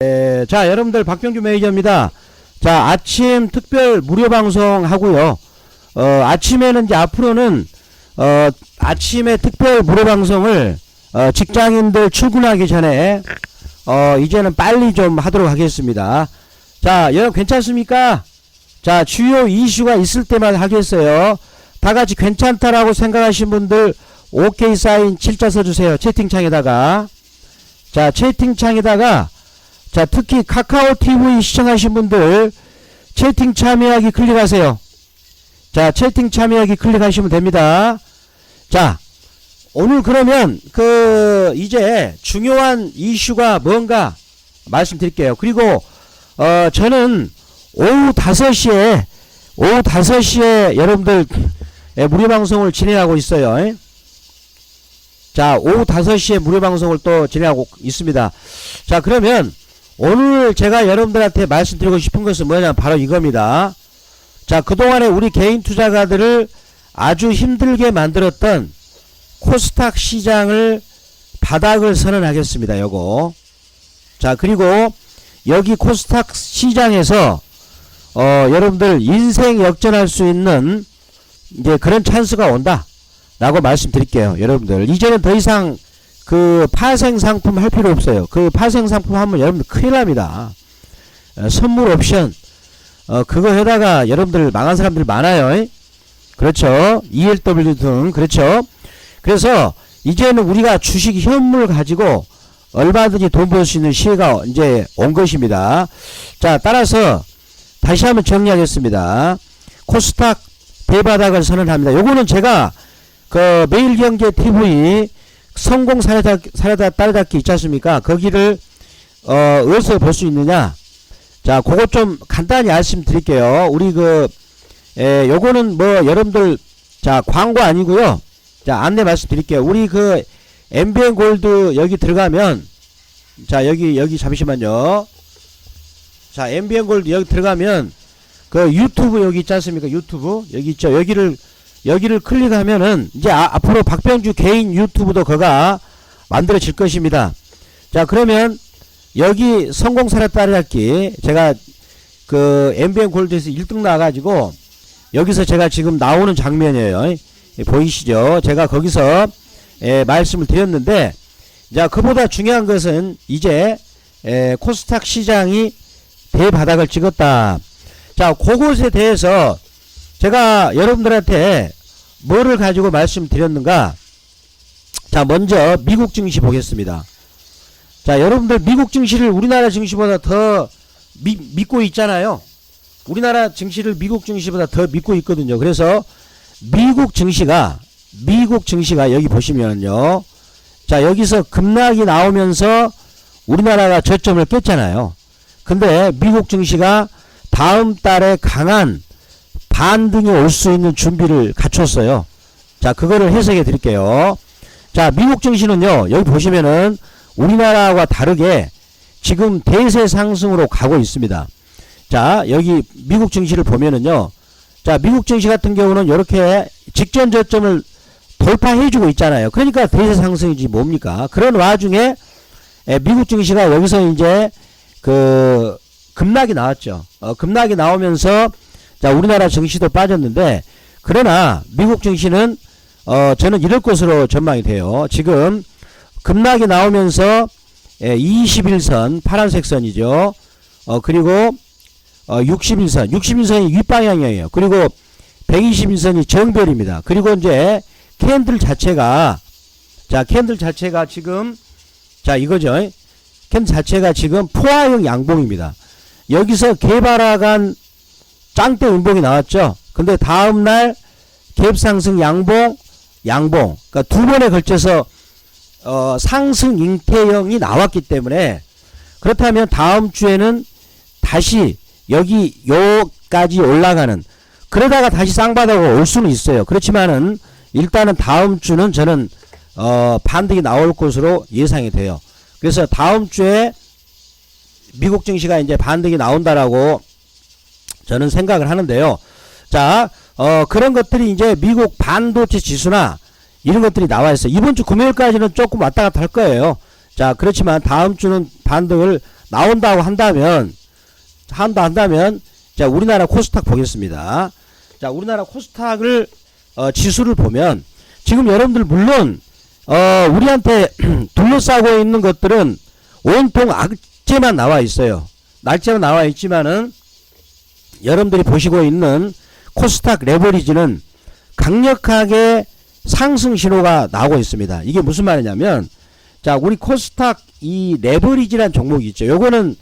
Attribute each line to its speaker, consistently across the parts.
Speaker 1: 에, 자, 여러분들 박병주 매니저입니다. 자, 아침 특별 무료 방송 하고요. 어, 아침에는 이제 앞으로는 어, 아침에 특별 무료 방송을 어, 직장인들 출근하기 전에 어, 이제는 빨리 좀 하도록 하겠습니다. 자, 여러분 괜찮습니까? 자, 주요 이슈가 있을 때만 하겠어요. 다 같이 괜찮다라고 생각하신 분들 오케이 사인 7자 써주세요. 채팅창에다가. 자, 채팅창에다가 자, 특히 카카오 TV 시청하신 분들 채팅 참여하기 클릭하세요. 자, 채팅 참여하기 클릭하시면 됩니다. 자, 오늘 그러면 그 이제 중요한 이슈가 뭔가 말씀드릴게요. 그리고 어 저는 오후 5시에 오후 5시에 여러분들 예, 무료 방송을 진행하고 있어요. 예? 자, 오후 5시에 무료 방송을 또 진행하고 있습니다. 자, 그러면 오늘 제가 여러분들한테 말씀드리고 싶은 것은 뭐냐면 바로 이겁니다. 자, 그동안에 우리 개인 투자가들을 아주 힘들게 만들었던 코스닥 시장을 바닥을 선언하겠습니다. 요거. 자, 그리고 여기 코스닥 시장에서 어, 여러분들 인생 역전할 수 있는 이제 그런 찬스가 온다. 라고 말씀드릴게요. 여러분들. 이제는 더 이상 그 파생 상품 할 필요 없어요. 그 파생 상품 하면 여러분들 큰일 납니다. 어, 선물 옵션 어 그거 해다가 여러분들 망한 사람들 많아요. 이? 그렇죠. ELW 등 그렇죠. 그래서 이제는 우리가 주식 현물 가지고 얼마든지 돈 벌 수 있는 시회가 이제 온 것입니다. 자, 따라서 다시 한번 정리하겠습니다. 코스닥 대바닥을 선언합니다. 요거는 제가 그 매일경제 TV 성공 사례다, 사례다 따라잡기 있지 않습니까? 거기를 어, 어디서 볼 수 있느냐? 자, 그거 좀 간단히 말씀드릴게요. 우리 그, 에, 요거는 뭐 여러분들 자 광고 아니고요. 자 안내 말씀드릴게요. 우리 그 MBN 골드 여기 들어가면 자 여기 여기 잠시만요. 자 MBN 골드 여기 들어가면 그 유튜브 여기 있지 않습니까? 유튜브 여기 있죠. 여기를 여기를 클릭하면은 이제 아, 앞으로 박병주 개인 유튜브도 거가 만들어질 것입니다. 자 그러면 여기 성공 사례 따라잡기 제가 그 MBN 골드에서 1등 나가지고 여기서 제가 지금 나오는 장면이에요. 예, 보이시죠? 제가 거기서 예, 말씀을 드렸는데 자 그보다 중요한 것은 이제 에, 코스닥 시장이 대바닥을 찍었다. 자 그것에 대해서 제가 여러분들한테 뭐를 가지고 말씀드렸는가? 자 먼저 미국 증시 보겠습니다. 자 여러분들 미국 증시를 우리나라 증시보다 더 미, 믿고 있잖아요. 우리나라 증시를 미국 증시보다 더 믿고 있거든요. 그래서 미국 증시가 미국 증시가 여기 보시면요. 자, 여기서 급락이 나오면서 우리나라가 저점을 깼잖아요. 근데 미국 증시가 다음 달에 강한 반등이 올 수 있는 준비를 갖췄어요. 자, 그거를 해석해 드릴게요. 자, 미국 증시는요. 여기 보시면은 우리나라와 다르게 지금 대세 상승으로 가고 있습니다. 자, 여기 미국 증시를 보면은요. 자, 미국 증시 같은 경우는 이렇게 직전 저점을 돌파해주고 있잖아요. 그러니까 대세 상승이지 뭡니까? 그런 와중에 에, 미국 증시가 여기서 이제 그 급락이 나왔죠. 어, 급락이 나오면서 자, 우리나라 증시도 빠졌는데 그러나 미국 증시는 어, 저는 이럴 것으로 전망이 돼요. 지금 급락이 나오면서 에, 21선 파란색 선이죠. 어, 그리고 어, 61선, 61선이 윗방향이에요. 그리고 121선이 정별입니다. 그리고 이제 캔들 자체가 자 캔들 자체가 지금 자 이거죠. 캔들 자체가 지금 포화형 양봉입니다. 여기서 개발하간 짱대 음봉이 나왔죠. 근데 다음날 갭 상승 양봉 양봉 그러니까 두 번에 걸쳐서 어, 상승 잉태형이 나왔기 때문에 그렇다면 다음 주에는 다시 여기 요까지 올라가는 그러다가 다시 쌍바닥으로 올 수는 있어요. 그렇지만은 일단은 다음 주는 저는 어 반등이 나올 것으로 예상이 돼요. 그래서 다음 주에 미국 증시가 이제 반등이 나온다라고 저는 생각을 하는데요. 자, 어 그런 것들이 이제 미국 반도체 지수나 이런 것들이 나와 있어요. 이번 주 금요일까지는 조금 왔다 갔다 할 거예요. 자, 그렇지만 다음 주는 반등을 나온다고 한다면 한다 한다면 자 우리나라 코스닥 보겠습니다. 자 우리나라 코스닥을 어, 지수를 보면 지금 여러분들 물론 어, 우리한테 둘러싸고 있는 것들은 온통 악재만 나와 있어요. 날짜만 나와 있지만은 여러분들이 보시고 있는 코스닥 레버리지는 강력하게 상승 신호가 나오고 있습니다. 이게 무슨 말이냐면 자 우리 코스닥 이 레버리지란 종목이 있죠. 요거는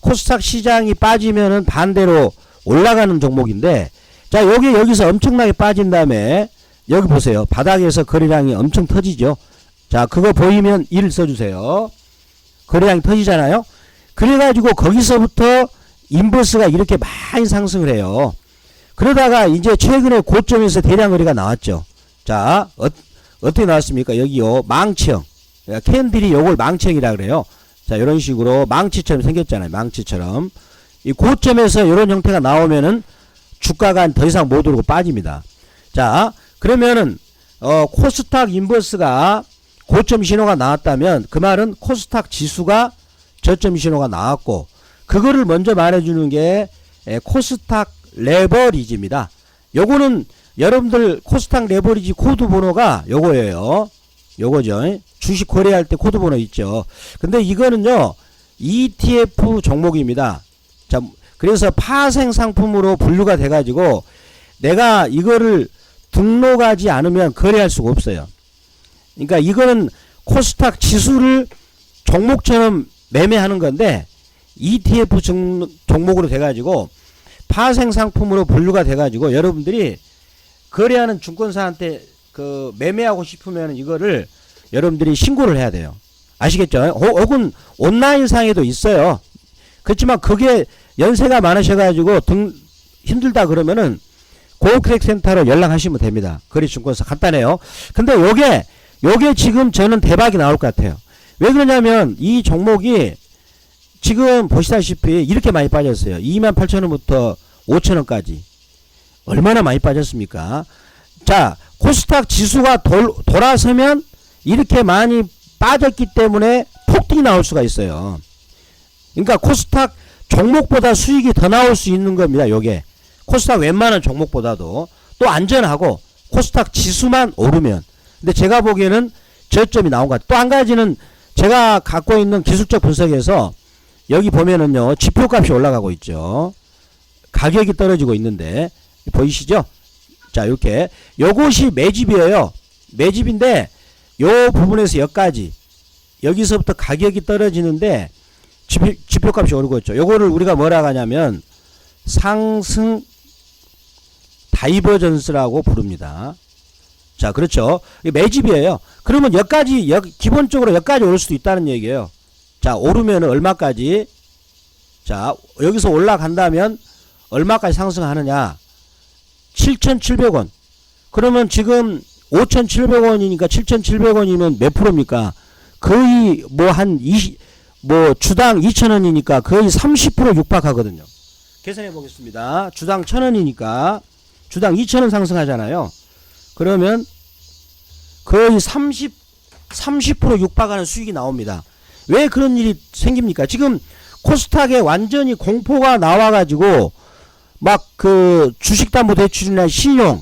Speaker 1: 코스닥 시장이 빠지면은 반대로 올라가는 종목인데 자 여기 여기서 엄청나게 빠진 다음에 여기 보세요. 바닥에서 거래량이 엄청 터지죠. 자 그거 보이면 1 써주세요. 거래량이 터지잖아요. 그래가지고 거기서부터 인버스가 이렇게 많이 상승을 해요. 그러다가 이제 최근에 고점에서 대량 거래가 나왔죠. 자, 어, 어떻게 나왔습니까? 여기요, 망치형. 캔들이 요걸 망치형이라 그래요. 자, 이런 식으로 망치처럼 생겼잖아요. 망치처럼. 이 고점에서 이런 형태가 나오면은 주가가 더 이상 못 오르고 빠집니다. 자, 그러면은, 어, 코스닥 인버스가 고점 신호가 나왔다면 그 말은 코스닥 지수가 저점 신호가 나왔고 그거를 먼저 말해주는 게 에, 코스닥 레버리지입니다. 요거는 여러분들 코스닥 레버리지 코드 번호가 요거예요. 요거죠. 주식 거래할 때 코드 번호 있죠. 근데 이거는요. ETF 종목입니다. 자, 그래서 파생 상품으로 분류가 돼 가지고 내가 이거를 등록하지 않으면 거래할 수가 없어요. 그러니까 이거는 코스닥 지수를 종목처럼 매매하는 건데 ETF 종, 종목으로 돼가지고 파생 상품으로 분류가 돼가지고 여러분들이 거래하는 증권사한테 그 매매하고 싶으면 이거를 여러분들이 신고를 해야 돼요. 아시겠죠? 호- 혹은 온라인 상에도 있어요. 그렇지만 그게 연세가 많으셔가지고 등 힘들다 그러면은 고객센터로 연락하시면 됩니다. 거래증권사 간단해요. 근데 요게 요게 지금 저는 대박이 나올 것 같아요. 왜 그러냐면 이 종목이 지금 보시다시피 이렇게 많이 빠졌어요. 28,000원부터 5,000원까지. 얼마나 많이 빠졌습니까? 자, 코스닥 지수가 돌, 돌아서면 이렇게 많이 빠졌기 때문에 폭등이 나올 수가 있어요. 그러니까 코스닥 종목보다 수익이 더 나올 수 있는 겁니다. 요게. 코스닥 웬만한 종목보다도 또 안전하고 코스닥 지수만 오르면. 근데 제가 보기에는 저점이 나온 것 같아요. 또 한 가지는 제가 갖고 있는 기술적 분석에서 여기 보면은요 지표 값이 올라가고 있죠. 가격이 떨어지고 있는데 보이시죠? 자 이렇게. 요것이 매집이에요. 매집인데 요 부분에서 여기까지. 여기서부터 가격이 떨어지는데 지표, 지표값이 오르고 있죠. 요거를 우리가 뭐라 하냐면 상승 다이버전스라고 부릅니다. 자 그렇죠? 매집이에요. 그러면 여기까지 여, 기본적으로 여기까지 올 수도 있다는 얘기예요 자, 오르면 얼마까지? 자, 여기서 올라간다면 얼마까지 상승하느냐? 7,700원. 그러면 지금 5,700원이니까 7,700원이면 몇 프로입니까? 거의 뭐 한 20, 뭐 주당 2,000원이니까 거의 30% 육박하거든요. 계산해 보겠습니다. 주당 1,000원이니까 주당 2,000원 상승하잖아요. 그러면 거의 30, 30% 육박하는 수익이 나옵니다. 왜 그런 일이 생깁니까? 지금 코스닥에 완전히 공포가 나와가지고 막 그 주식담보 대출이나 신용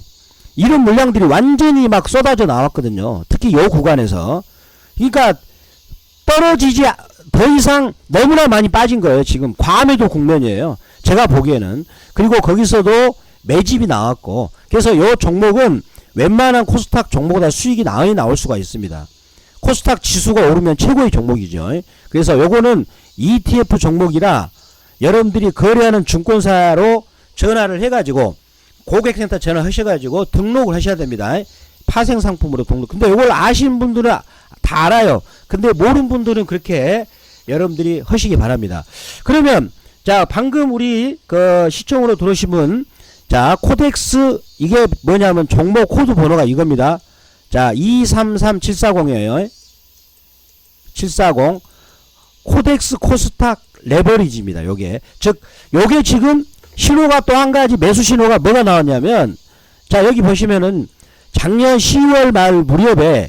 Speaker 1: 이런 물량들이 완전히 막 쏟아져 나왔거든요. 특히 요 구간에서. 그러니까 떨어지지 아- 더 이상 너무나 많이 빠진 거예요. 지금 과매도 국면이에요. 제가 보기에는 그리고 거기서도 매집이 나왔고 그래서 요 종목은 웬만한 코스닥 종목보다 수익이 많이 나올 수가 있습니다. 코스닥 지수가 오르면 최고의 종목이죠. 그래서 요거는 ETF 종목이라 여러분들이 거래하는 증권사로 전화를 해가지고 고객센터 전화하셔가지고 등록을 하셔야 됩니다. 파생 상품으로 등록. 근데 이걸 아시는 분들은 다 알아요. 근데 모르는 분들은 그렇게 여러분들이 하시기 바랍니다. 그러면 자 방금 우리 그 시청으로 들어오신 분, 자 코덱스 이게 뭐냐면 종목 코드 번호가 이겁니다. 자 233740이에요. 740 코덱스 코스닥 레버리지입니다. 요게 즉 요게 지금 신호가 또 한 가지 매수 신호가 뭐가 나왔냐면 자 여기 보시면은 작년 10월 말 무렵에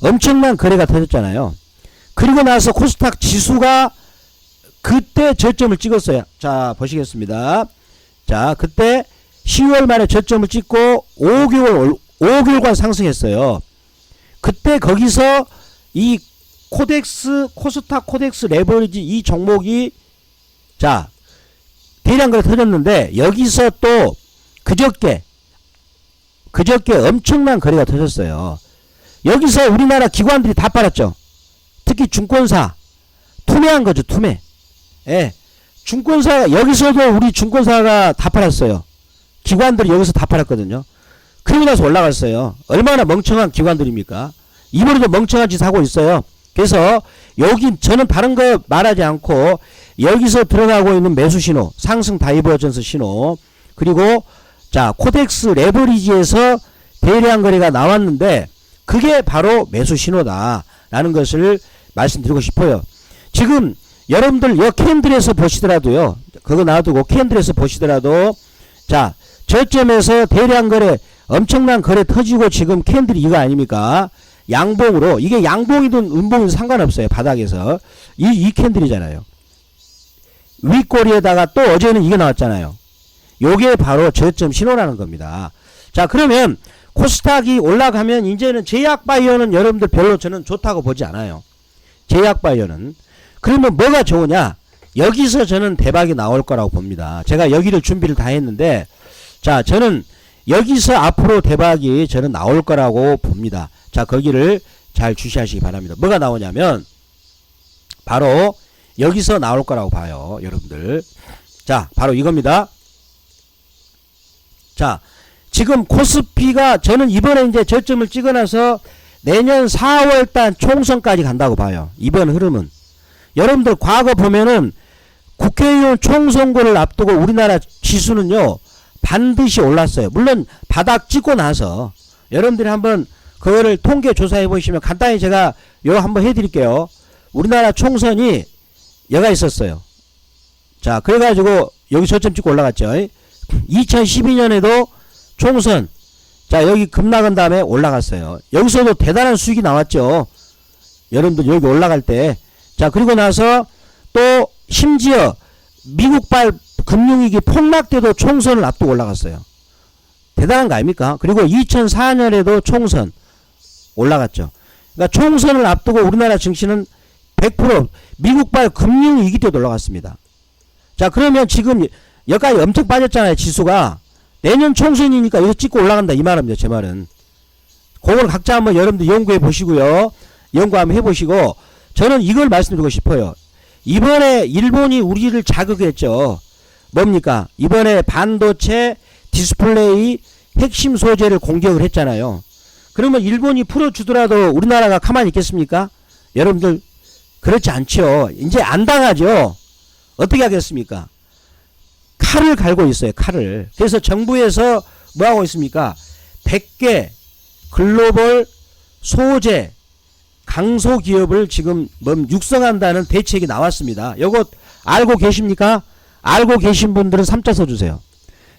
Speaker 1: 엄청난 거래가 터졌잖아요. 그리고 나서 코스닥 지수가 그때 저점을 찍었어요. 자, 보시겠습니다. 자, 그때 10월 말에 저점을 찍고 5개월, 올- 5개월간 상승했어요. 그때 거기서 이 코덱스, 코스닥 코덱스 레버리지 이 종목이 자, 대량 거래 터졌는데 여기서 또 그저께 그저께 엄청난 거래가 터졌어요. 여기서 우리나라 기관들이 다 빨았죠. 특히 증권사 투매한 거죠, 투매. 예. 증권사 여기서도 우리 증권사가 다 팔았어요. 기관들이 여기서 다 팔았거든요. 그리고 나서 올라갔어요. 얼마나 멍청한 기관들입니까? 이번에도 멍청한 짓 하고 있어요. 그래서 여기 저는 다른 거 말하지 않고 여기서 들어가고 있는 매수 신호, 상승 다이버전스 신호, 그리고 자 코덱스 레버리지에서 대량 거래가 나왔는데 그게 바로 매수 신호다라는 것을 말씀드리고 싶어요. 지금 여러분들 여 캔들에서 보시더라도요. 그거 놔두고 캔들에서 보시더라도 자 저점에서 대량 거래 엄청난 거래 터지고 지금 캔들이 이거 아닙니까? 양봉으로 이게 양봉이든 음봉이든 상관없어요. 바닥에서 이, 이 캔들이잖아요. 윗꼬리에다가 또 어제는 이게 나왔잖아요. 요게 바로 저점 신호라는 겁니다. 자 그러면 코스닥이 올라가면 이제는 제약 바이오는 여러분들 별로 저는 좋다고 보지 않아요. 제약 바이오는 그러면 뭐가 좋으냐? 여기서 저는 대박이 나올 거라고 봅니다. 제가 여기를 준비를 다 했는데 자 저는 여기서 앞으로 대박이 저는 나올 거라고 봅니다. 자 거기를 잘 주시하시기 바랍니다. 뭐가 나오냐면 바로 여기서 나올 거라고 봐요, 여러분들. 자, 바로 이겁니다. 자, 지금 코스피가 저는 이번에 이제 저점을 찍어놔서 내년 4월달 총선까지 간다고 봐요. 이번 흐름은. 여러분들 과거 보면은 국회의원 총선거를 앞두고 우리나라 지수는요 반드시 올랐어요. 물론 바닥 찍고 나서 여러분들이 한번 그거를 통계 조사해 보시면 간단히 제가 요 한번 해드릴게요. 우리나라 총선이 여가 있었어요. 자 그래가지고 여기 저점 찍고 올라갔죠. 2012년에도 총선 자 여기 급락한 다음에 올라갔어요. 여기서도 대단한 수익이 나왔죠. 여러분들 여기 올라갈 때 자 그리고 나서 또 심지어 미국발 금융위기 폭락 때도 총선을 앞두고 올라갔어요. 대단한 거 아닙니까? 그리고 2004년에도 총선 올라갔죠. 그러니까 총선을 앞두고 우리나라 증시는 100% 미국발 금융위기 때도 올라갔습니다. 자 그러면 지금 여기까지 엄청 빠졌잖아요 지수가 내년 총선이니까 이거 찍고 올라간다 이 말입니다 제 말은 그걸 각자 한번 여러분들 연구해 보시고요 연구 한번 해보시고 저는 이걸 말씀드리고 싶어요 이번에 일본이 우리를 자극했죠 뭡니까 이번에 반도체 디스플레이 핵심 소재를 공격을 했잖아요 그러면 일본이 풀어주더라도 우리나라가 가만히 있겠습니까 여러분들 그렇지 않죠 이제 안 당하죠 어떻게 하겠습니까 칼을 갈고 있어요. 칼을. 그래서 정부에서 뭐 하고 있습니까? 100개 글로벌 소재 강소 기업을 지금 뭐 육성한다는 대책이 나왔습니다. 요거 알고 계십니까? 알고 계신 분들은 삼자 써 주세요.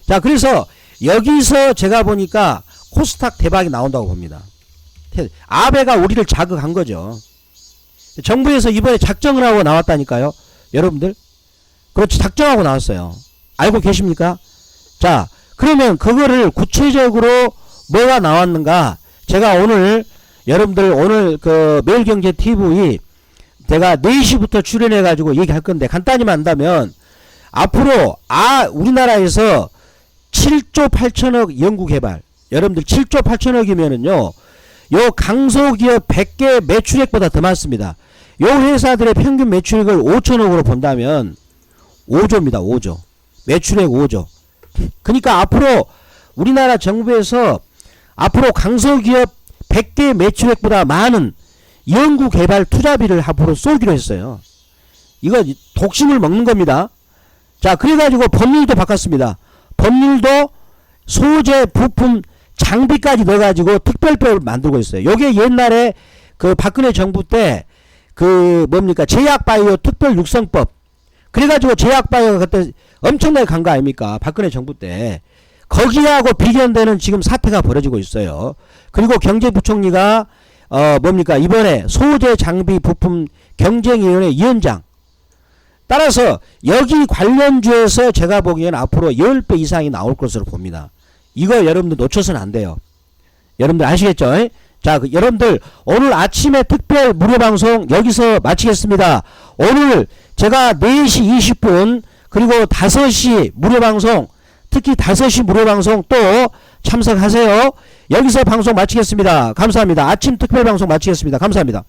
Speaker 1: 자, 그래서 여기서 제가 보니까 코스닥 대박이 나온다고 봅니다. 아베가 우리를 자극한 거죠. 정부에서 이번에 작정을 하고 나왔다니까요. 여러분들. 그렇지, 작정하고 나왔어요. 알고 계십니까? 자, 그러면 그거를 구체적으로 뭐가 나왔는가? 제가 오늘 여러분들 오늘 그 매일경제 TV 제가 4시부터 출연해 가지고 얘기할 건데 간단히만 한다면 앞으로 아 우리나라에서 7조 8천억 연구 개발 여러분들 7조 8천억이면은요 요 강소기업 100개 매출액보다 더 많습니다. 요 회사들의 평균 매출액을 5천억으로 본다면 5조입니다. 5조. 매출액 5조. 그러니까 앞으로 우리나라 정부에서 앞으로 강소기업 100개 매출액보다 많은 연구 개발 투자비를 앞으로 쏘기로 했어요. 이거 독심을 먹는 겁니다. 자, 그래가지고 법률도 바꿨습니다. 법률도 소재, 부품, 장비까지 넣어가지고 특별법을 만들고 있어요. 요게 옛날에 그 박근혜 정부 때 그 뭡니까 제약바이오 특별육성법 그래가지고 제약바이오가 그때 엄청나게 간 거 아닙니까? 박근혜 정부 때. 거기하고 비견되는 지금 사태가 벌어지고 있어요. 그리고 경제부총리가 어 뭡니까? 이번에 소재 장비 부품 경쟁위원회 위원장 따라서 여기 관련주에서 제가 보기에는 앞으로 10배 이상이 나올 것으로 봅니다. 이거 여러분들 놓쳐서는 안 돼요. 여러분들 아시겠죠? 자, 그 여러분들 오늘 아침에 특별 무료 방송 여기서 마치겠습니다. 오늘 제가 4시 20분 그리고 5시 무료 방송 특히 5시 무료 방송 또 참석하세요. 여기서 방송 마치겠습니다. 감사합니다. 아침 특별 방송 마치겠습니다. 감사합니다.